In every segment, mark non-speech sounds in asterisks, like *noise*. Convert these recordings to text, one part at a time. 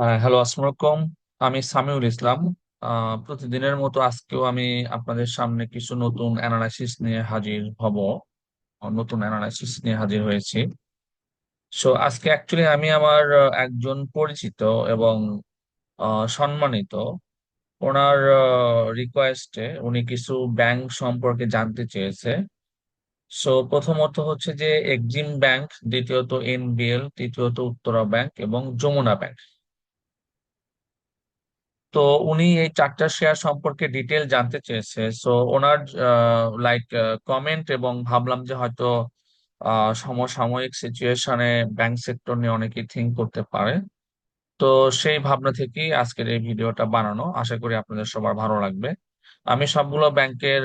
Hello, আসসালামু আলাইকুম। আমি সামিউল ইসলাম। প্রতিদিনের মতো আজকেও আমি আপনাদের সামনে কিছু নতুন অ্যানালাইসিস নিয়ে হাজির হব। নতুন অ্যানালাইসিস নিয়ে হাজির হয়েছি। সো আজকে অ্যাকচুয়ালি আমি আমার একজন পরিচিত এবং সম্মানিত ওনার রিকোয়েস্টে উনি কিছু ব্যাংক সম্পর্কে জানতে চেয়েছে। সো প্রথমত হচ্ছে যে এক্সিম ব্যাংক দ্বিতীয়ত এনবিএল তৃতীয়ত উত্তরা ব্যাংক এবং যমুনা ব্যাংক তো উনি এই চারটা শেয়ার সম্পর্কে ডিটেল জানতে চেয়েছে। সো ওনার লাইক কমেন্ট এবং ভাবলাম যে হয়তো সমসাময়িক সিচুয়েশনে ব্যাংক সেক্টর নিয়ে অনেকেই থিঙ্ক করতে পারে। তো সেই ভাবনা থেকেই আজকের এই ভিডিওটা বানানো। আশা করি আপনাদের সবার ভালো লাগবে। আমি সবগুলো ব্যাংকের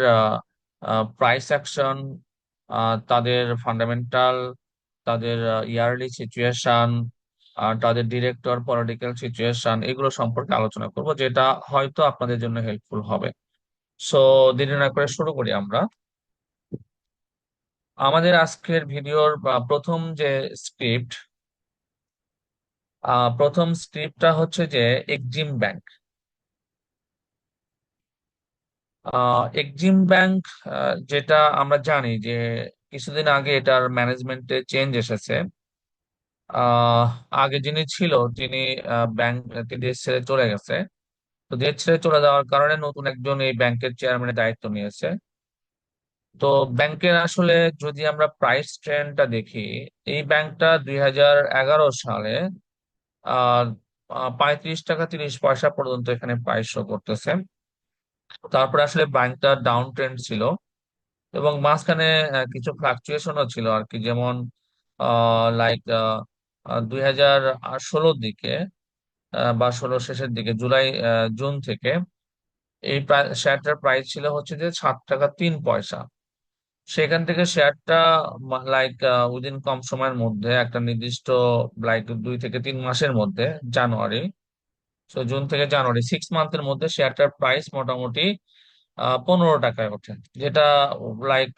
প্রাইস অ্যাকশন তাদের ফান্ডামেন্টাল তাদের ইয়ারলি সিচুয়েশন তাদের ডিরেক্টর পলিটিক্যাল সিচুয়েশন এগুলো সম্পর্কে আলোচনা করব, যেটা হয়তো আপনাদের জন্য হেল্পফুল হবে। সো দেরি না করে শুরু করি আমরা। আমাদের আজকের ভিডিওর প্রথম যে স্ক্রিপ্ট প্রথম স্ক্রিপ্টটা হচ্ছে যে এক্সিম ব্যাংক এক্সিম ব্যাংক যেটা আমরা জানি যে কিছুদিন আগে এটার ম্যানেজমেন্টে চেঞ্জ এসেছে। আগে যিনি ছিল তিনি ব্যাংক দেশ ছেড়ে চলে গেছে। তো দেশ ছেড়ে চলে যাওয়ার কারণে নতুন একজন এই ব্যাংকের চেয়ারম্যানের দায়িত্ব নিয়েছে। তো ব্যাংকের আসলে যদি আমরা প্রাইস ট্রেন্ডটা দেখি, এই ব্যাংকটা দুই হাজার এগারো সালে পঁয়ত্রিশ টাকা তিরিশ পয়সা পর্যন্ত এখানে প্রাইস শো করতেছে। তারপরে আসলে ব্যাংকটা ডাউন ট্রেন্ড ছিল এবং মাঝখানে কিছু ফ্লাকচুয়েশনও ছিল আর কি। যেমন লাইক দুই হাজার ষোলোর দিকে বা ষোলো শেষের দিকে, জুলাই জুন থেকে এই শেয়ারটার প্রাইস ছিল হচ্ছে যে সাত টাকা তিন পয়সা। সেখান থেকে শেয়ারটা লাইক উইদিন কম সময়ের মধ্যে, একটা নির্দিষ্ট লাইক দুই থেকে তিন মাসের মধ্যে, জানুয়ারি তো জুন থেকে জানুয়ারি সিক্স মান্থের মধ্যে শেয়ারটার প্রাইস মোটামুটি পনেরো টাকায় ওঠে, যেটা লাইক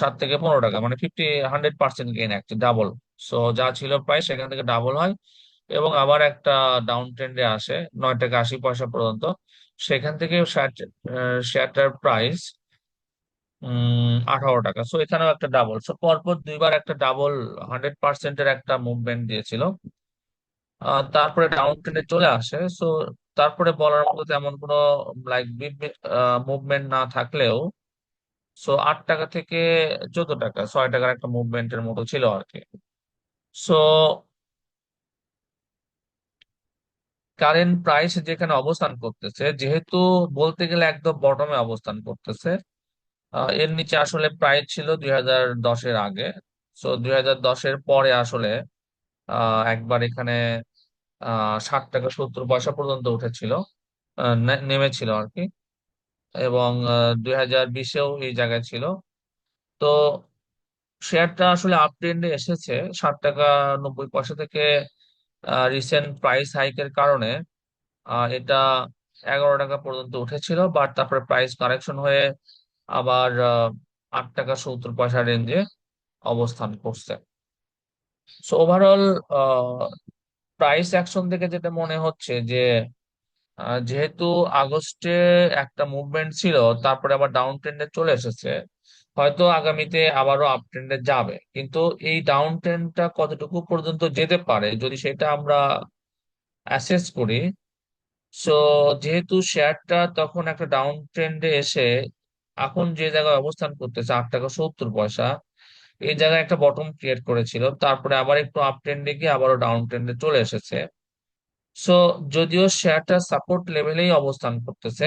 সাত থেকে পনেরো টাকা মানে ফিফটি হান্ড্রেড পার্সেন্ট গেইন একটা ডাবল সো যা ছিল প্রাইস সেখান থেকে ডাবল হয় এবং আবার একটা ডাউন ট্রেন্ডে আসে নয় টাকা আশি পয়সা পর্যন্ত। সেখান থেকে শেয়ার শেয়ারটার প্রাইস আঠারো টাকা। সো এখানেও একটা ডাবল সো পরপর দুইবার একটা ডাবল হান্ড্রেড পার্সেন্টের একটা মুভমেন্ট দিয়েছিল। তারপরে ডাউন ট্রেন্ডে চলে আসে। সো তারপরে বলার মতো তেমন কোনো লাইক মুভমেন্ট না থাকলেও সো আট টাকা থেকে চোদ্দ টাকা, ছয় টাকার একটা মুভমেন্টের মতো ছিল আর কি। সো কারেন্ট প্রাইস যেখানে অবস্থান করতেছে, যেহেতু বলতে গেলে একদম বটমে অবস্থান করতেছে এর নিচে আসলে প্রাইস ছিল দুই হাজার দশের আগে। সো দুই হাজার দশের পরে আসলে একবার এখানে ষাট টাকা সত্তর পয়সা পর্যন্ত উঠেছিল নেমেছিল আর কি। এবং দুই হাজার বিশেও এই জায়গায় ছিল। তো শেয়ারটা আসলে আপ ট্রেন্ডে এসেছে ষাট টাকা নব্বই পয়সা থেকে রিসেন্ট প্রাইস হাইকের কারণে। এটা এগারো টাকা পর্যন্ত উঠেছিল বাট তারপরে প্রাইস কারেকশন হয়ে আবার আট টাকা সত্তর পয়সা রেঞ্জে অবস্থান করছে। সো ওভারঅল প্রাইস অ্যাকশন থেকে যেটা মনে হচ্ছে যে যেহেতু আগস্টে একটা মুভমেন্ট ছিল, তারপরে আবার ডাউন ট্রেন্ডে চলে এসেছে হয়তো আগামীতে আবারও আপ ট্রেন্ডে যাবে। কিন্তু এই ডাউন ট্রেন্ডটা কতটুকু পর্যন্ত যেতে পারে, যদি সেটা আমরা অ্যাসেস করি সো যেহেতু শেয়ারটা তখন একটা ডাউন ট্রেন্ডে এসে এখন যে জায়গায় অবস্থান করতেছে আট টাকা সত্তর পয়সা, এই জায়গায় একটা বটম ক্রিয়েট করেছিল, তারপরে আবার একটু আপ ট্রেন্ডে গিয়ে আবারও ডাউন ট্রেন্ডে চলে এসেছে। সো যদিও শেয়ারটা সাপোর্ট লেভেলেই অবস্থান করতেছে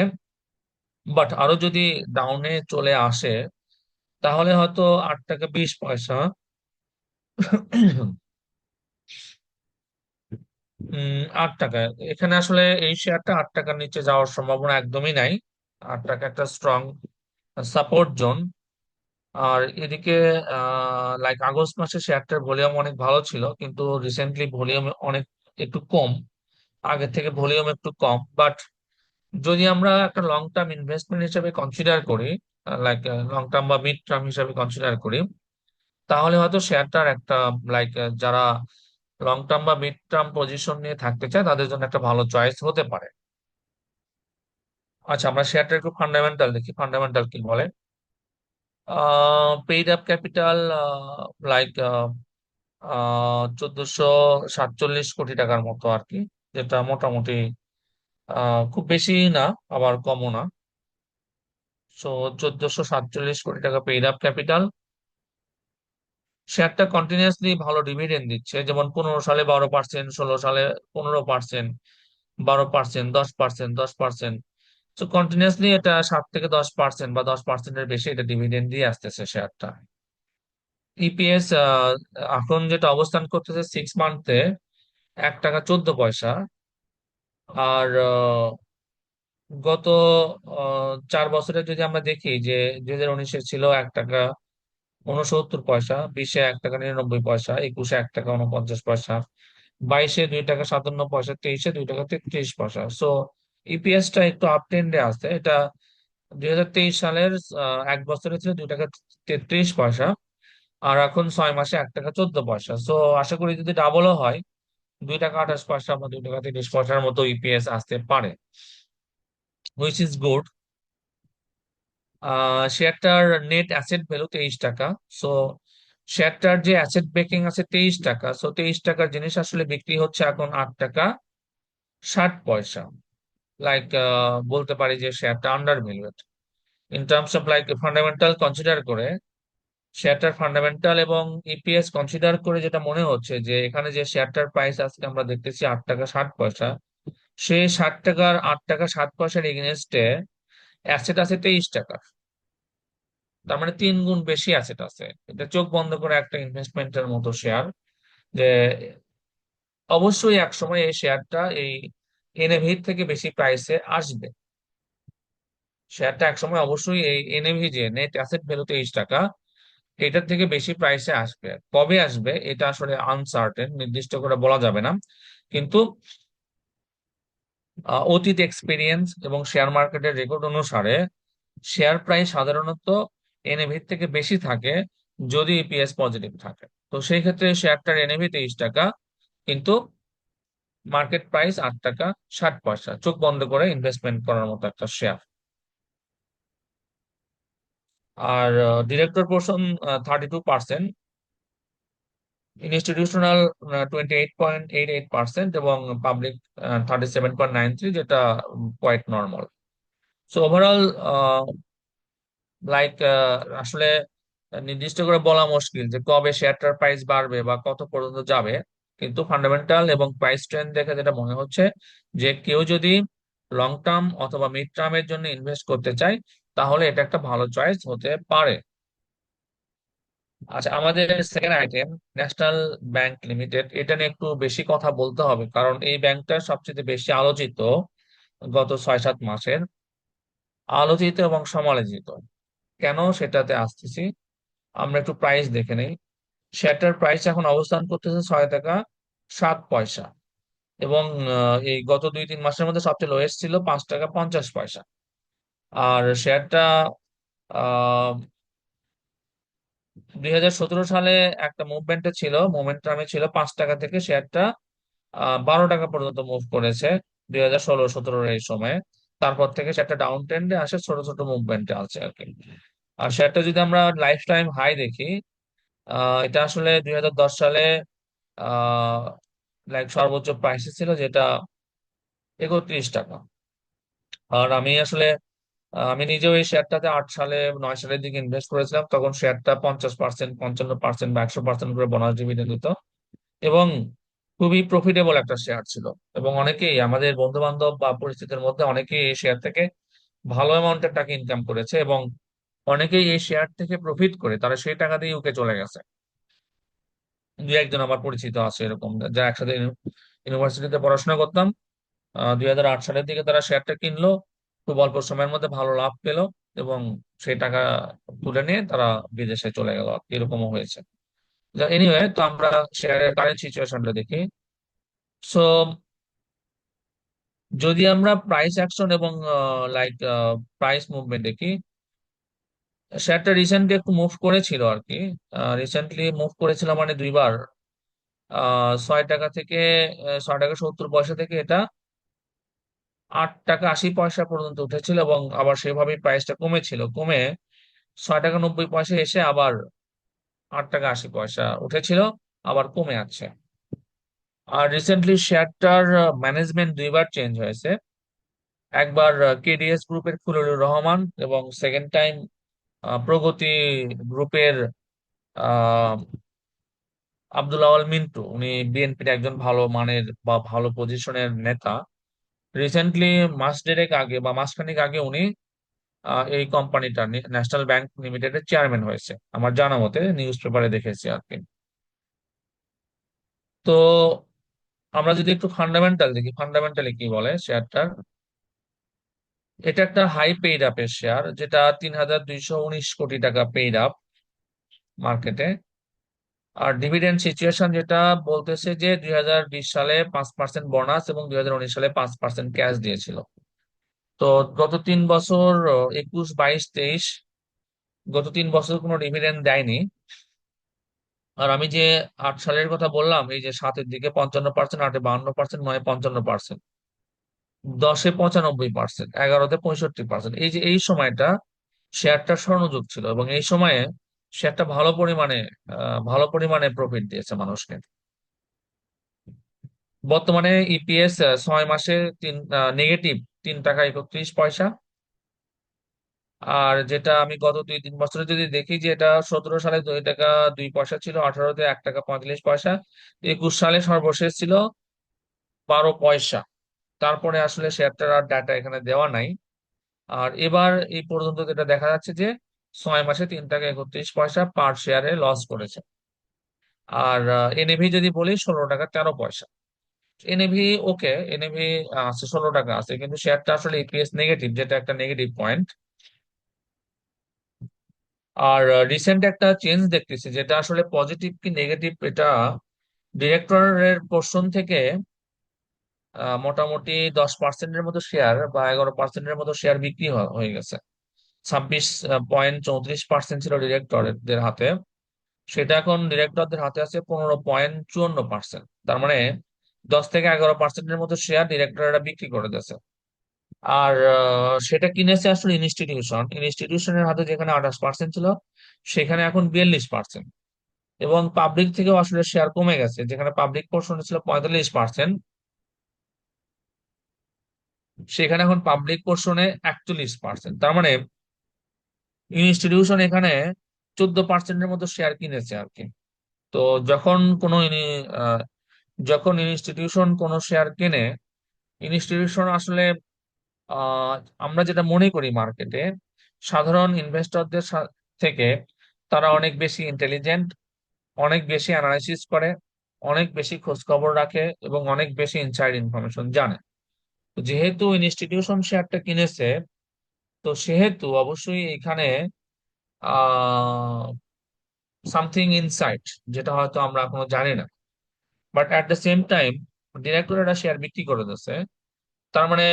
বাট আরও যদি ডাউনে চলে আসে তাহলে হয়তো আট টাকা বিশ পয়সা। আট টাকা। এখানে আসলে এই শেয়ারটা আট টাকার নিচে যাওয়ার সম্ভাবনা একদমই নাই। আট টাকা একটা স্ট্রং সাপোর্ট জোন আর এদিকে লাইক আগস্ট মাসে শেয়ারটার ভলিউম অনেক ভালো ছিল, কিন্তু রিসেন্টলি ভলিউম অনেক একটু কম। আগের থেকে ভলিউম একটু কম। বাট যদি আমরা একটা লং টার্ম ইনভেস্টমেন্ট হিসেবে কনসিডার করি লাইক লং টার্ম বা মিড টার্ম হিসেবে কনসিডার করি। তাহলে হয়তো শেয়ারটার একটা লাইক যারা লং টার্ম বা মিড টার্ম পজিশন নিয়ে থাকতে চায়, তাদের জন্য একটা ভালো চয়েস হতে পারে। আচ্ছা আমরা শেয়ারটা একটু ফান্ডামেন্টাল দেখি। ফান্ডামেন্টাল কি বলে? পেইড আপ ক্যাপিটাল লাইক চোদ্দশো সাতচল্লিশ কোটি টাকার মতো আর কি, যেটা মোটামুটি খুব বেশি না, আবার কমও না। সো চোদ্দশো সাতচল্লিশ কোটি টাকা পেইড আপ ক্যাপিটাল শেয়ারটা কন্টিনিউয়াসলি ভালো ডিভিডেন্ড দিচ্ছে। যেমন পনেরো সালে বারো পার্সেন্ট ষোলো সালে পনেরো পার্সেন্ট বারো পার্সেন্ট দশ পার্সেন্ট দশ পার্সেন্ট তো কন্টিনিউয়াসলি এটা সাত থেকে দশ পার্সেন্ট বা দশ পার্সেন্টের বেশি এটা ডিভিডেন্ড দিয়ে আসতেছে শেয়ারটা ইপিএস এখন যেটা অবস্থান করতেছে সিক্স মান্থে এক টাকা চোদ্দ পয়সা। আর গত চার বছরে যদি আমরা দেখি যে দুই হাজার উনিশে ছিল এক টাকা উনসত্তর পয়সা, বিশে এক টাকা নিরানব্বই পয়সা, একুশে এক টাকা উনপঞ্চাশ পয়সা, বাইশে দুই টাকা সাতান্ন পয়সা, তেইশে দুই টাকা তেত্রিশ পয়সা। সো ইপিএস টা একটু আপ ট্রেন্ডে আছে। এটা দুই হাজার তেইশ সালের এক বছরে ছিল দুই টাকা তেত্রিশ পয়সা আর এখন ছয় মাসে এক টাকা চোদ্দ পয়সা। সো আশা করি যদি ডাবলও হয়, দুই টাকা আঠাশ পয়সা বা দুই টাকা তিরিশ পয়সার মতো ইপিএস আসতে পারে। হুইচ ইজ গুড শেয়ারটার নেট অ্যাসেট ভ্যালু তেইশ টাকা। সো শেয়ারটার যে অ্যাসেট বেকিং আছে তেইশ টাকা। সো তেইশ টাকার জিনিস আসলে বিক্রি হচ্ছে এখন আট টাকা, ষাট পয়সা। লাইক বলতে পারি যে শেয়ারটা undervalued in terms of like fundamental consider করে শেয়ারটার ফান্ডামেন্টাল এবং ইপিএস কনসিডার করে যেটা মনে হচ্ছে যে এখানে যে শেয়ারটার প্রাইস আজকে আমরা দেখতেছি আট টাকা ষাট পয়সা। সেই ষাট টাকার আট টাকা সাত পয়সার এগেনস্টে অ্যাসেট আছে তেইশ টাকা। তার মানে তিন গুণ বেশি অ্যাসেট আছে। এটা চোখ বন্ধ করে একটা ইনভেস্টমেন্টের মতো শেয়ার যে অবশ্যই এক সময় এই শেয়ারটা এই এনএভি থেকে বেশি প্রাইসে আসবে। শেয়ারটা এক সময় অবশ্যই এই এনএভি যে নেট অ্যাসেট ভ্যালু তেইশ টাকা, এটার থেকে বেশি প্রাইসে আসবে। কবে আসবে এটা আসলে আনসার্টেন নির্দিষ্ট করে বলা যাবে না। কিন্তু অতীত এক্সপিরিয়েন্স এবং শেয়ার মার্কেটের রেকর্ড অনুসারে শেয়ার প্রাইস সাধারণত এনএভি থেকে বেশি থাকে যদি ইপিএস পজিটিভ থাকে। তো সেই ক্ষেত্রে শেয়ারটার এনএভি তেইশ টাকা কিন্তু মার্কেট প্রাইস আট টাকা ষাট পয়সা। চোখ বন্ধ করে ইনভেস্টমেন্ট করার মতো একটা শেয়ার আর director portion thirty two percent institutional twenty eight point eight eight percent এবং public thirty seven point nine three যেটা quite normal so overall like আসলে নির্দিষ্ট করে বলা মুশকিল যে কবে শেয়ারটার প্রাইস বাড়বে বা কত পর্যন্ত যাবে, কিন্তু ফান্ডামেন্টাল এবং প্রাইস ট্রেন্ড দেখে যেটা মনে হচ্ছে যে কেউ যদি লং টার্ম অথবা মিড টার্মের জন্য ইনভেস্ট করতে চায়, তাহলে এটা একটা ভালো চয়েস হতে পারে। আচ্ছা আমাদের second item national bank limited এটা নিয়ে একটু বেশি কথা বলতে হবে, কারণ এই ব্যাংকটা সবচেয়ে বেশি আলোচিত গত ছয় সাত মাসের। আলোচিত এবং সমালোচিত। কেন সেটাতে আসতেছি? আমরা একটু প্রাইস দেখে নেই। শেয়ারটার প্রাইস এখন অবস্থান করতেছে ছয় টাকা সাত পয়সা এবং এই গত দুই তিন মাসের মধ্যে সবচেয়ে লোয়েস্ট ছিল পাঁচ টাকা পঞ্চাশ পয়সা। আর শেয়ারটা দুই হাজার সতেরো সালে একটা মুভমেন্টে ছিল মোমেন্টামে ছিল পাঁচ টাকা থেকে শেয়ারটা বারো টাকা পর্যন্ত মুভ করেছে দুই হাজার ষোলো সতেরোর এই সময়ে। তারপর থেকে শেয়ারটা ডাউন ট্রেন্ডে আসে, ছোট ছোট মুভমেন্টে আছে আর কি। আর শেয়ারটা যদি আমরা লাইফ টাইম হাই দেখি এটা আসলে দুই হাজার দশ সালে লাইক সর্বোচ্চ প্রাইসে ছিল যেটা একত্রিশ টাকা। আর আমি আসলে আমি নিজেও এই শেয়ারটাতে আট সালে, নয় সালের দিকে ইনভেস্ট করেছিলাম, তখন শেয়ারটা পঞ্চাশ পার্সেন্ট পঞ্চান্ন পার্সেন্ট বা একশো পার্সেন্ট করে বোনাস ডিভিডেন্ড দিত। এবং খুবই প্রফিটেবল একটা শেয়ার ছিল। এবং অনেকেই, আমাদের বন্ধু বান্ধব বা পরিচিতের মধ্যে অনেকেই এই শেয়ার থেকে ভালো অ্যামাউন্টের টাকা ইনকাম করেছে এবং অনেকেই এই শেয়ার থেকে প্রফিট করে, তারা সেই টাকা দিয়ে ইউকে চলে গেছে। দুই একজন আমার পরিচিত আছে এরকম যারা একসাথে ইউনিভার্সিটিতে পড়াশোনা করতাম। দুই হাজার আট সালের দিকে তারা শেয়ারটা কিনলো। খুব অল্প সময়ের মধ্যে ভালো লাভ পেল এবং সেই টাকা তুলে নিয়ে তারা বিদেশে চলে গেল। এরকমও হয়েছে। এনিওয়ে তো আমরা শেয়ারের কারেন্ট সিচুয়েশনটা দেখি। সো যদি আমরা প্রাইস অ্যাকশন এবং লাইক প্রাইস মুভমেন্ট দেখি শেয়ারটা রিসেন্টলি একটু মুভ করেছিল আর কি রিসেন্টলি মুভ করেছিল মানে দুইবার। ছয় টাকা থেকে ছয় টাকা সত্তর পয়সা থেকে এটা আট টাকা আশি পয়সা পর্যন্ত উঠেছিল এবং আবার সেভাবেই প্রাইসটা কমেছিল। কমে ছয় টাকা নব্বই পয়সা এসে আবার আট টাকা আশি পয়সা উঠেছিল, আবার কমে আছে। আর রিসেন্টলি শেয়ারটার ম্যানেজমেন্ট দুইবার চেঞ্জ হয়েছে। একবার কেডিএস গ্রুপের খলিলুর রহমান এবং সেকেন্ড টাইম প্রগতি গ্রুপের আব্দুল আওয়াল মিন্টু। উনি বিএনপির একজন ভালো মানের বা ভালো পজিশনের নেতা। রিসেন্টলি মাস দেড়েক আগে বা মাসখানেক আগে উনি এই কোম্পানিটা ন্যাশনাল ব্যাংক লিমিটেডের চেয়ারম্যান হয়েছে। আমার জানা মতে নিউজ পেপারে দেখেছি আর কি। তো আমরা যদি একটু ফান্ডামেন্টাল দেখি ফান্ডামেন্টালি কি বলে শেয়ারটার এটা একটা হাই পেইড আপের শেয়ার যেটা তিন হাজার দুইশো উনিশ কোটি টাকা পেইড আপ মার্কেটে আর ডিভিডেন্ড সিচুয়েশন যেটা বলতেছে যে দুই হাজার বিশ সালে পাঁচ পার্সেন্ট বোনাস এবং দুই হাজার উনিশ সালে পাঁচ পার্সেন্ট ক্যাশ দিয়েছিল। তো গত তিন বছর একুশ, বাইশ, তেইশ, গত তিন বছর কোনো ডিভিডেন্ড দেয়নি। আর আমি যে আট সালের কথা বললাম, এই যে সাতের দিকে পঞ্চান্ন পার্সেন্ট আটে বাহান্ন পার্সেন্ট নয় পঞ্চান্ন পার্সেন্ট দশে পঁচানব্বই পার্সেন্ট এগারোতে পঁয়ষট্টি পার্সেন্ট এই যে এই সময়টা শেয়ারটা স্বর্ণযুগ ছিল এবং এই সময়ে শেয়ারটা ভালো পরিমাণে ভালো পরিমাণে প্রফিট দিয়েছে মানুষকে। বর্তমানে ইপিএস ছয় মাসে তিন নেগেটিভ তিন টাকা একত্রিশ পয়সা। আর যেটা আমি গত দুই, তিন বছরে যদি দেখি যে এটা সতেরো সালে দুই টাকা দুই পয়সা ছিল, আঠারোতে এক টাকা পঁয়তাল্লিশ পয়সা, একুশ সালে সর্বশেষ ছিল বারো পয়সা। তারপরে আসলে শেয়ারটার আর ডাটা এখানে দেওয়া নাই। আর এবার এই পর্যন্ত যেটা দেখা যাচ্ছে যে ছয় মাসে তিন টাকা একত্রিশ পয়সা পার শেয়ারে লস করেছে। আর এনএভি যদি বলি, ষোলো টাকা তেরো পয়সা। এনএভি ওকে এনএভি আছে, ষোলো টাকা আছে, কিন্তু শেয়ারটা আসলে ইপিএস নেগেটিভ যেটা একটা নেগেটিভ পয়েন্ট আর রিসেন্ট একটা চেঞ্জ দেখতেছি, যেটা আসলে পজিটিভ কি নেগেটিভ এটা ডিরেক্টরের পোর্শন থেকে মোটামুটি দশ পার্সেন্টের মতো শেয়ার বা এগারো পার্সেন্টের মতো শেয়ার বিক্রি হয়ে গেছে। ছাব্বিশ পয়েন্ট চৌত্রিশ পার্সেন্ট ছিল ডিরেক্টরদের হাতে। সেটা এখন ডিরেক্টরদের হাতে আছে পনেরো পয়েন্ট চুয়ান্ন পার্সেন্ট তার মানে দশ থেকে এগারো পার্সেন্টের মতো শেয়ার ডিরেক্টররা বিক্রি করে দিয়েছে। আর সেটা কিনেছে আসলে ইনস্টিটিউশন ইনস্টিটিউশনের হাতে যেখানে আঠাশ পার্সেন্ট ছিল, সেখানে এখন বিয়াল্লিশ পার্সেন্ট এবং পাবলিক থেকেও আসলে শেয়ার কমে গেছে, যেখানে পাবলিক পোর্শন ছিল পঁয়তাল্লিশ পার্সেন্ট সেখানে এখন পাবলিক পোর্শনে একচল্লিশ পার্সেন্ট তার মানে ইনস্টিটিউশন এখানে চোদ্দ পার্সেন্টের মতো শেয়ার কিনেছে আর কি। তো যখন কোনো যখন ইনস্টিটিউশন কোনো শেয়ার কেনে ইনস্টিটিউশন আসলে আমরা যেটা মনে করি মার্কেটে সাধারণ ইনভেস্টরদের থেকে তারা অনেক বেশি ইন্টেলিজেন্ট অনেক বেশি অ্যানালাইসিস করে, অনেক বেশি খোঁজ খবর রাখে এবং অনেক বেশি ইনসাইড ইনফরমেশন জানে। যেহেতু ইনস্টিটিউশন শেয়ারটা কিনেছে তো সেহেতু অবশ্যই এখানে সামথিং ইনসাইট যেটা হয়তো আমরা এখনও জানি না। But at the same time director একটা শেয়ার বিক্রি করে দিচ্ছে তার মানে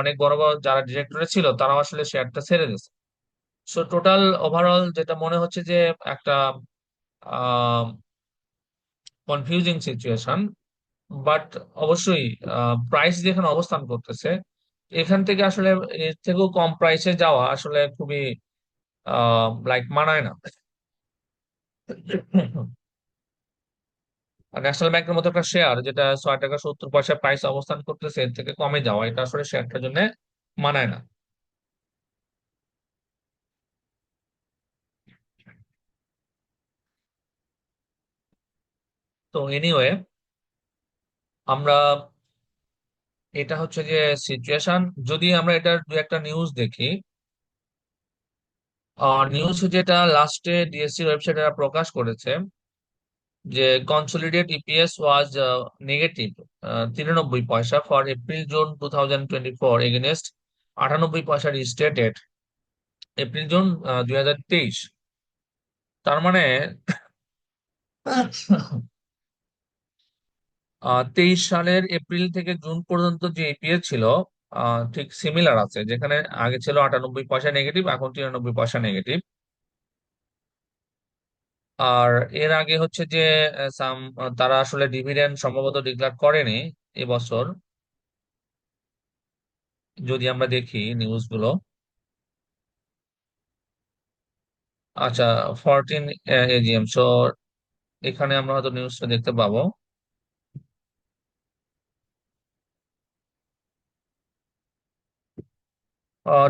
অনেক বড় বড় যারা ডিরেক্টরে ছিল তারা আসলে শেয়ারটা ছেড়ে দিচ্ছে সো টোটাল ওভারঅল যেটা মনে হচ্ছে যে একটা কনফিউজিং সিচুয়েশন বাট অবশ্যই প্রাইস যেখানে অবস্থান করতেছে। এখান থেকে আসলে এর থেকেও কম প্রাইসে যাওয়া আসলে খুবই লাইক মানায় না। ন্যাশনাল ব্যাংকের মতো একটা শেয়ার যেটা ছয় টাকা সত্তর পয়সা প্রাইস অবস্থান করতেছে, এর থেকে কমে যাওয়া, এটা আসলে শেয়ারটার জন্য মানায় না। তো এনিওয়ে আমরা এটা হচ্ছে যে সিচুয়েশন যদি আমরা এটার দু একটা নিউজ দেখি নিউজ যেটা লাস্টে ডিএসসি ওয়েবসাইটে প্রকাশ করেছে, যে কনসোলিডেট ইপিএস ওয়াজ নেগেটিভ তিরানব্বই পয়সা for April June two thousand twenty four against আটানব্বই পয়সা রিস্টেটেড এপ্রিল জুন দুই হাজার তেইশ। তার মানে তেইশ সালের এপ্রিল থেকে জুন পর্যন্ত যে ইপিএস ছিল ঠিক সিমিলার আছে। যেখানে আগে ছিল আটানব্বই পয়সা নেগেটিভ এখন তিরানব্বই পয়সা নেগেটিভ আর এর আগে হচ্ছে যে সাম তারা আসলে ডিভিডেন্ড সম্ভবত ডিক্লেয়ার করেনি এবছর যদি আমরা দেখি নিউজগুলো আচ্ছা ফরটিন এজিএম সো এখানে আমরা হয়তো নিউজটা দেখতে পাবো।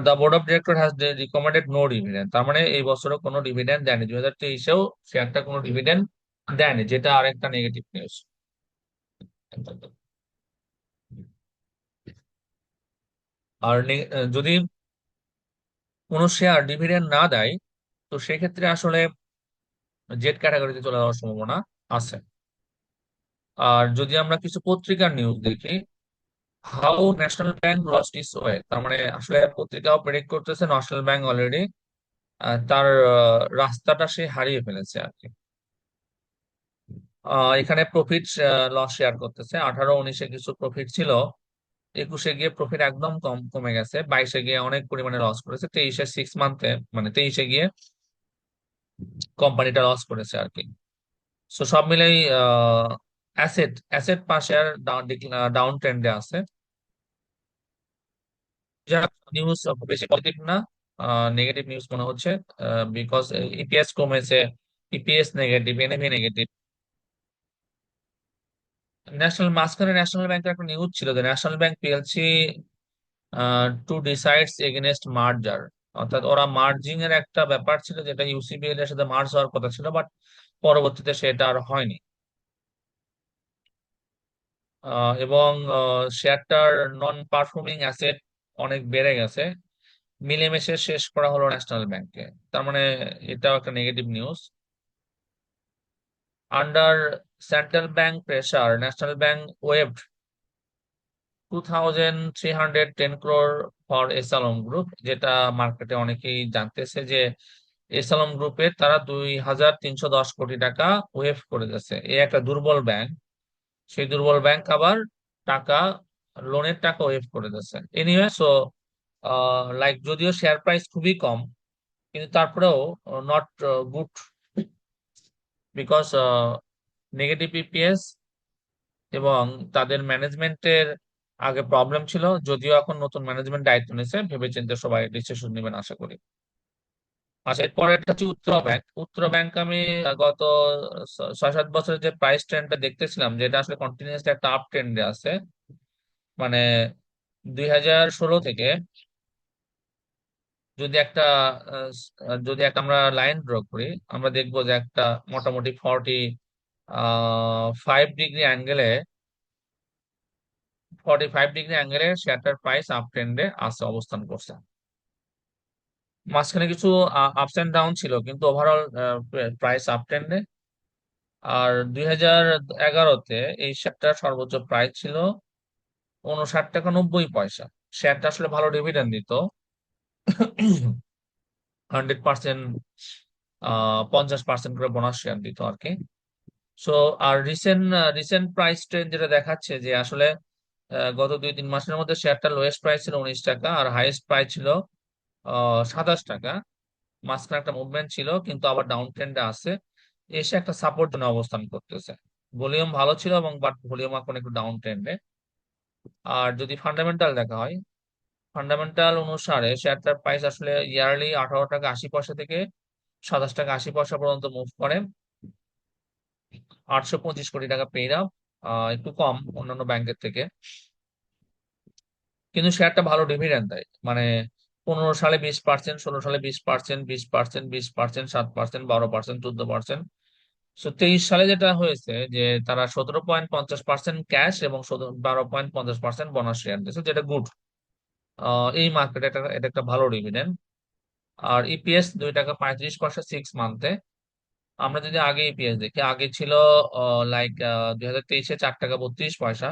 The board of director has recommended no dividend তার মানে এই বছরও কোনো ডিভিডেন্ড দেয়নি। দুই হাজার তেইশেও শেয়ারটা কোনো ডিভিডেন্ড দেয়নি, যেটা আরেকটা নেগেটিভ নিউজ আর যদি কোনো শেয়ার ডিভিডেন্ড না দেয়, তো সেক্ষেত্রে আসলে জেড ক্যাটাগরিতে চলে যাওয়ার সম্ভাবনা আছে। আর যদি আমরা কিছু পত্রিকার নিউজ দেখি how national bank lost its way তার মানে আসলে পত্রিকাও প্রেডিক্ট করতেছে ন্যাশনাল ব্যাংক অলরেডি তার রাস্তাটা সে হারিয়ে ফেলেছে আর কি। এখানে প্রফিট লস শেয়ার করতেছে। আঠারো, উনিশে কিছু প্রফিট ছিল, একুশে গিয়ে প্রফিট একদম কম, কমে গেছে। বাইশে গিয়ে অনেক পরিমাণে লস করেছে। তেইশে সিক্স মান্থে মানে তেইশে গিয়ে কোম্পানিটা লস করেছে আর কি। সো সব মিলেই অ্যাসেট অ্যাসেট পাশে আর ডাউন ট্রেন্ডে আছে। নিউজ বেশি পজিটিভ না নেগেটিভ নিউজ মনে হচ্ছে বিকজ ইপিএস কমেছে EPS negative NAV negative national মাঝখানে ন্যাশনাল ব্যাংকের একটা নিউজ ছিল যে national bank PLC to decides against merger অর্থাৎ ওরা মার্জিং এর একটা ব্যাপার ছিল, যেটা ইউসিবিএল এর সাথে মার্জ হওয়ার কথা ছিল বাট পরবর্তীতে সেটা আর হয়নি। এবং শেয়ারটার নন পারফর্মিং অ্যাসেট অনেক বেড়ে গেছে। মিলেমিশে শেষ করা হলো ন্যাশনাল ব্যাংকে তার মানে এটাও একটা negative news under central bank pressure national bank waived two thousand three hundred ten crore for S Alam group যেটা মার্কেটে অনেকেই জানতেছে যে এসালম গ্রুপের তারা দুই হাজার তিনশো দশ কোটি টাকা ওয়েভ করে দিয়েছে। এই একটা দুর্বল ব্যাংক সেই দুর্বল ব্যাংক আবার টাকা লোনের টাকা ওয়েভ করে দিয়েছে এনিওয়ে সো লাইক যদিও শেয়ার প্রাইস খুবই কম, কিন্তু তারপরেও not good because negative EPS এবং তাদের ম্যানেজমেন্টের আগে প্রবলেম ছিল, যদিও এখন নতুন ম্যানেজমেন্ট দায়িত্ব নিয়েছে, ভেবেচিন্তে সবাই ডিসিশন নেবেন আশা করি। আচ্ছা এরপরে একটা হচ্ছে উত্তরা ব্যাংক। উত্তরা ব্যাংক আমি গত ছয় সাত বছরের যে প্রাইস ট্রেন্ডটা দেখতেছিলাম, যেটা আসলে কন্টিনিউয়াসলি একটা আপ ট্রেন্ডে আছে মানে দুই হাজার ষোলো থেকে যদি একটা যদি একটা আমরা লাইন ড্র করি, আমরা দেখব যে একটা মোটামুটি ফর্টি ফাইভ ডিগ্রি অ্যাঙ্গেলে ফর্টি ফাইভ ডিগ্রি অ্যাঙ্গেলে শেয়ারটার প্রাইস আপ ট্রেন্ডে আছে, অবস্থান করছে। মাঝখানে কিছু আপস এন্ড ডাউন ছিল, কিন্তু ওভারঅল প্রাইস আপ ট্রেন্ডে আর দুই হাজার এগারোতে এই শেয়ারটার সর্বোচ্চ প্রাইস ছিল উনষাট টাকা নব্বই পয়সা। শেয়ারটা আসলে ভালো ডিভিডেন্ড দিত। হান্ড্রেড পার্সেন্ট পঞ্চাশ পার্সেন্ট করে বোনাস শেয়ার দিত আর কি। সো আর রিসেন্ট রিসেন্ট প্রাইস ট্রেন্ড যেটা দেখাচ্ছে যে আসলে গত দুই তিন মাসের মধ্যে শেয়ারটা লোয়েস্ট প্রাইস ছিল উনিশ টাকা, আর হাইয়েস্ট প্রাইস ছিল সাতাশ টাকা। মাঝখানে একটা মুভমেন্ট ছিল, কিন্তু আবার ডাউন ট্রেন্ডে আছে। এসে একটা সাপোর্ট জোনে অবস্থান করতেছে। ভলিউম ভালো ছিল এবং বাট ভলিউম এখন একটু ডাউন ট্রেন্ডে আর যদি ফান্ডামেন্টাল দেখা হয় ফান্ডামেন্টাল অনুসারে শেয়ারটার প্রাইস আসলে ইয়ারলি আঠারো টাকা আশি পয়সা থেকে সাতাশ টাকা আশি পয়সা পর্যন্ত মুভ করে। আটশো পঁচিশ কোটি টাকা পেইড আপ একটু কম অন্যান্য ব্যাংকের থেকে। কিন্তু শেয়ারটা ভালো ডিভিডেন্ড দেয়। মানে পনেরো সালে বিশ পার্সেন্ট ষোলো সালে বিশ পার্সেন্ট বিশ পার্সেন্ট বিশ পার্সেন্ট সাত পার্সেন্ট বারো পার্সেন্ট চোদ্দ পার্সেন্ট সো তেইশ সালে যেটা হয়েছে যে তারা সতেরো পয়েন্ট পঞ্চাশ পার্সেন্ট ক্যাশ এবং বারো পয়েন্ট পঞ্চাশ পার্সেন্ট বোনাস শেয়ার দিয়েছে, যেটা গুড এই মার্কেটে এটা এটা একটা ভালো ডিভিডেন্ড আর ইপিএস দুই টাকা পঁয়ত্রিশ পয়সা সিক্স মান্থে আমরা যদি আগে ইপিএস দেখি, আগে ছিল লাইক দুই হাজার তেইশে চার টাকা বত্রিশ পয়সা।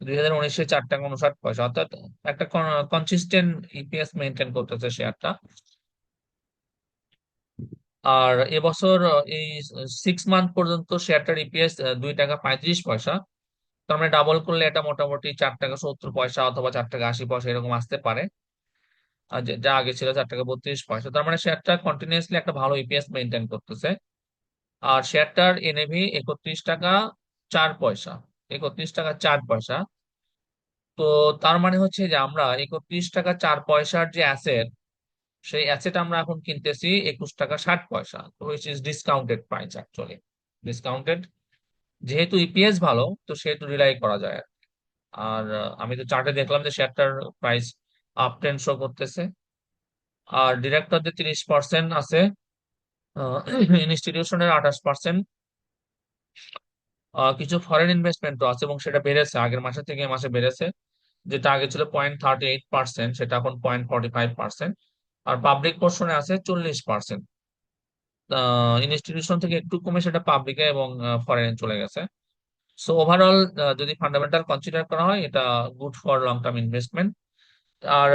দুই হাজার উনিশে চার টাকা উনষাট পয়সা। অর্থাৎ একটা কনসিস্টেন্ট ইপিএস মেনটেন করতেছে শেয়ারটা। আর এবছর এই সিক্স মান্থ পর্যন্ত শেয়ারটার ইপিএস দুই টাকা পঁয়ত্রিশ পয়সা। তার মানে ডাবল করলে এটা মোটামুটি চার টাকা সত্তর পয়সা অথবা চার টাকা আশি পয়সা এরকম আসতে পারে। যা আগে ছিল চার টাকা বত্রিশ পয়সা। তার মানে শেয়ারটা কন্টিনিউয়াসলি একটা ভালো ইপিএস মেনটেন করতেছে। আর শেয়ারটার এনএভি একত্রিশ টাকা চার পয়সা। একত্রিশ টাকা চার পয়সা। তো তার মানে হচ্ছে যে আমরা একত্রিশ টাকা চার পয়সার যে অ্যাসেট সেই অ্যাসেট আমরা এখন কিনতেছি একুশ টাকা ষাট পয়সা, তো which is discounted price actually discounted যেহেতু ইপিএস ভালো, তো সেহেতু রিলাই করা যায় আর আমি তো চার্টে দেখলাম যে শেয়ারটার প্রাইস আপ ট্রেন্ড শো করতেছে। আর ডিরেক্টরদের তিরিশ পার্সেন্ট আছে ইনস্টিটিউশনের *coughs* আঠাশ পার্সেন্ট কিছু ফরেন ইনভেস্টমেন্টও আছে এবং সেটা বেড়েছে। আগের মাসে থেকে এই মাসে বেড়েছে। যেটা আগে ছিল পয়েন্ট থার্টি এইট পার্সেন্ট সেটা এখন পয়েন্ট ফর্টি ফাইভ পার্সেন্ট আর পাবলিক পোর্শনে আছে চল্লিশ পার্সেন্ট ইনস্টিটিউশন থেকে একটু কমে সেটা পাবলিকে এবং ফরেনে চলে গেছে। সো ওভারঅল যদি ফান্ডামেন্টাল কনসিডার করা হয়, এটা good for long term investment R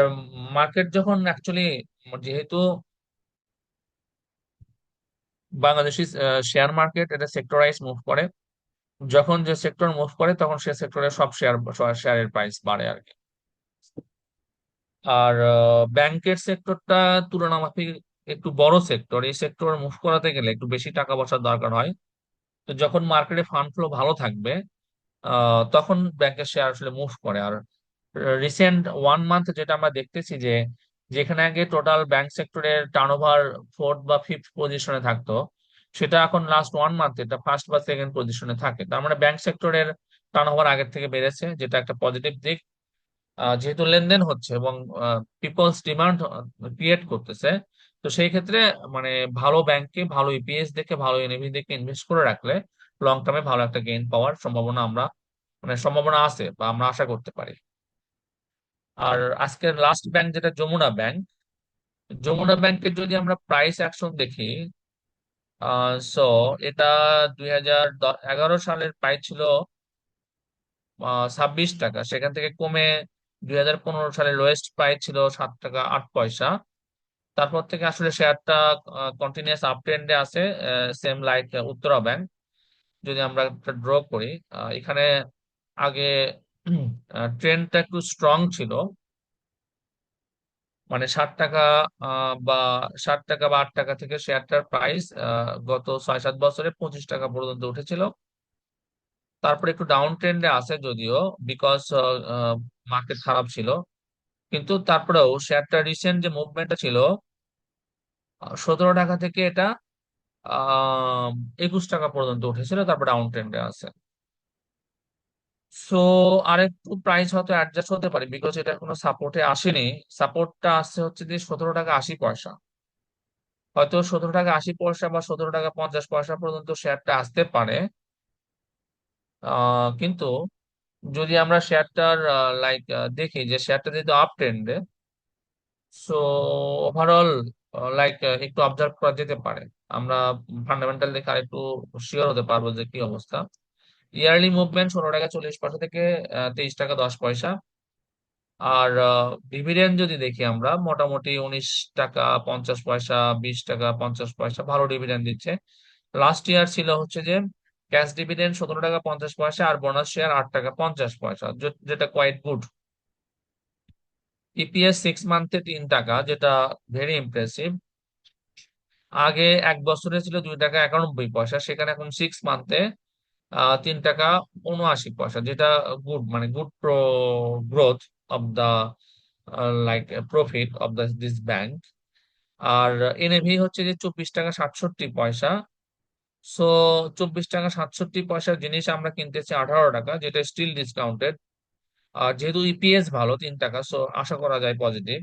market যখন অ্যাকচুয়ালি যেহেতু বাংলাদেশি শেয়ার মার্কেট এটা সেক্টরাইজ মুভ করে যখন যে সেক্টর মুভ করে, তখন সে সেক্টরে সব শেয়ার শেয়ারের প্রাইস বাড়ে আর কি। আর ব্যাংকের সেক্টরটা তুলনামাফিক একটু বড় সেক্টর এই সেক্টর মুভ করাতে গেলে একটু বেশি টাকা পয়সার দরকার হয়। তো যখন মার্কেটে ফান্ড ফ্লো ভালো থাকবে তখন ব্যাংকের শেয়ার আসলে মুভ করে। আর রিসেন্ট ওয়ান মান্থ যেটা আমরা দেখতেছি যে, যেখানে আগে টোটাল ব্যাংক সেক্টরের টার্নওভার ফোর্থ বা ফিফথ পজিশনে থাকতো সেটা এখন লাস্ট ওয়ান মান্থ এটা ফার্স্ট বা সেকেন্ড পজিশনে থাকে। তার মানে ব্যাংক সেক্টরের টার্নওভার আগের থেকে বেড়েছে, যেটা একটা পজিটিভ দিক। যেহেতু লেনদেন হচ্ছে এবং পিপলস ডিমান্ড ক্রিয়েট করতেছে, তো সেই ক্ষেত্রে মানে ভালো ব্যাংকে ভালো ইপিএস দেখে, ভালো এনএভি দেখে ইনভেস্ট করে রাখলে লং টার্মে ভালো একটা গেইন পাওয়ার সম্ভাবনা আমরা মানে সম্ভাবনা আছে বা আমরা আশা করতে পারি। আর আজকের লাস্ট ব্যাংক যেটা যমুনা ব্যাংক যমুনা ব্যাংকের যদি আমরা প্রাইস অ্যাকশন দেখি সো এটা দুই হাজার এগারো সালের প্রাইস ছিল ছাব্বিশ টাকা। সেখান থেকে কমে দুই হাজার পনেরো সালে লোয়েস্ট প্রাইস ছিল সাত টাকা আট পয়সা। তারপর থেকে আসলে শেয়ারটা কন্টিনিউয়াস আপ ট্রেন্ডে আছে সেম লাইক উত্তরা ব্যাংক যদি আমরা ড্র করি এখানে আগে ট্রেন্ডটা একটু স্ট্রং ছিল। মানে ষাট টাকা বা ষাট টাকা বা আট টাকা থেকে শেয়ারটার প্রাইস গত ছয় সাত বছরে পঁচিশ টাকা পর্যন্ত উঠেছিল। তারপরে একটু ডাউন ট্রেন্ডে আছে যদিও বিকজ মার্কেট খারাপ ছিল। কিন্তু তারপরেও শেয়ারটা রিসেন্ট যে মুভমেন্টটা ছিল সতেরো টাকা থেকে এটা একুশ টাকা পর্যন্ত উঠেছিল, তারপর ডাউন ট্রেন্ডে আছে। সো আরেকটু প্রাইস হয়তো অ্যাডজাস্ট হতে পারে বিকজ এটা কোনো সাপোর্টে আসেনি। সাপোর্টটা আসছে হচ্ছে যে সতেরো টাকা আশি পয়সা। হয়তো সতেরো টাকা আশি পয়সা বা সতেরো টাকা পঞ্চাশ পয়সা পর্যন্ত শেয়ারটা আসতে পারে। কিন্তু যদি আমরা শেয়ারটার লাইক দেখি যে শেয়ারটা যেহেতু আপ ট্রেন্ডে সো ওভারঅল লাইক একটু অবজার্ভ করা যেতে পারে। আমরা ফান্ডামেন্টাল দেখে আরেকটু শিওর হতে পারব যে কি অবস্থা। ইয়ারলি মুভমেন্ট ষোলো টাকা চল্লিশ পয়সা থেকে তেইশ টাকা দশ পয়সা। আর ডিভিডেন্ড যদি দেখি আমরা, মোটামুটি উনিশ টাকা পঞ্চাশ পয়সা, বিশ টাকা পঞ্চাশ পয়সা, ভালো ডিভিডেন্ড দিচ্ছে। লাস্ট ইয়ার ছিল হচ্ছে যে ক্যাশ ডিভিডেন্ড সতেরো টাকা পঞ্চাশ পয়সা আর বোনাস শেয়ার আট টাকা পঞ্চাশ পয়সা যেটা কোয়াইট গুড ইপিএস সিক্স মান্থে তিন টাকা, যেটা ভেরি ইমপ্রেসিভ আগে এক বছরে ছিল দুই টাকা একানব্বই পয়সা, সেখানে এখন সিক্স মান্থে তিন টাকা উনআশি পয়সা, যেটা গুড মানে good pro growth of the like profit of the this bank R NAV হচ্ছে যে চব্বিশ টাকা সাতষট্টি পয়সা। সো চব্বিশ টাকা সাতষট্টি পয়সার জিনিস আমরা কিনতেছি আঠারো টাকা, যেটা স্টিল ডিসকাউন্টেড আর যেহেতু ইপিএস ভালো, তিন টাকা সো আশা করা যায় পজিটিভ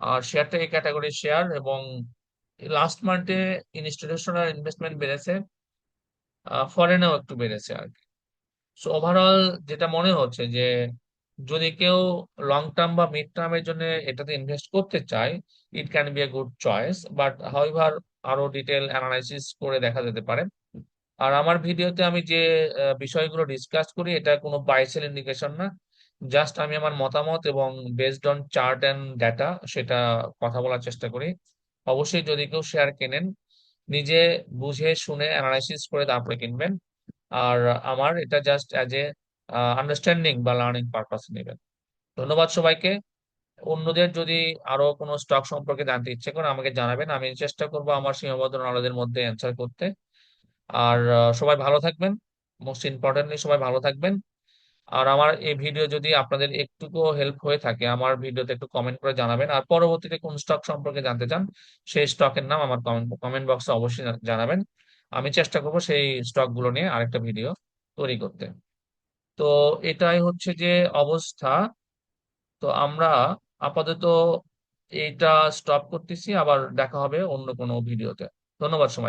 আর শেয়ারটা এই ক্যাটাগরির শেয়ার এবং লাস্ট মান্থে ইনস্টিটিউশনাল ইনভেস্টমেন্ট বেড়েছে ফরেনেও একটু বেড়েছে আর কি। সো ওভারঅল যেটা মনে হচ্ছে যে, যদি কেউ লং টার্ম বা মিড টার্মের জন্য এটাতে ইনভেস্ট করতে চায় it can be a good choice but however আরও ডিটেল অ্যানালাইসিস করে দেখা যেতে পারে। আর আমার ভিডিওতে আমি যে বিষয়গুলো ডিসকাস করি, এটা কোনো বাইসেল ইন্ডিকেশন না। জাস্ট আমি আমার মতামত এবং based on chart and data সেটা কথা বলার চেষ্টা করি। অবশ্যই যদি কেউ শেয়ার কেনেন, নিজে বুঝে শুনে অ্যানালাইসিস করে তারপরে কিনবেন। আর আমার এটা জাস্ট অ্যাজ এ আন্ডারস্ট্যান্ডিং বা লার্নিং পারপাস নেবেন। ধন্যবাদ সবাইকে। অন্যদের যদি আরও কোনো স্টক সম্পর্কে জানতে ইচ্ছে করে আমাকে জানাবেন। আমি চেষ্টা করব আমার সীমাবদ্ধ নলেজের মধ্যে অ্যান্সার করতে। আর সবাই ভালো থাকবেন। মোস্ট ইম্পর্টেন্টলি সবাই ভালো থাকবেন। আর আমার এই ভিডিও যদি আপনাদের একটুকুও হেল্প হয়ে থাকে, আমার ভিডিওতে একটু কমেন্ট করে জানাবেন। আর পরবর্তীতে কোন স্টক সম্পর্কে জানতে চান, সেই স্টকের নাম আমার কমেন্ট কমেন্ট বক্সে অবশ্যই জানাবেন। আমি চেষ্টা করব সেই স্টকগুলো নিয়ে আরেকটা ভিডিও তৈরি করতে। তো এটাই হচ্ছে যে অবস্থা। তো আমরা আপাতত এইটা স্টপ করতেছি, আবার দেখা হবে অন্য কোনো ভিডিওতে ধন্যবাদ সবাই।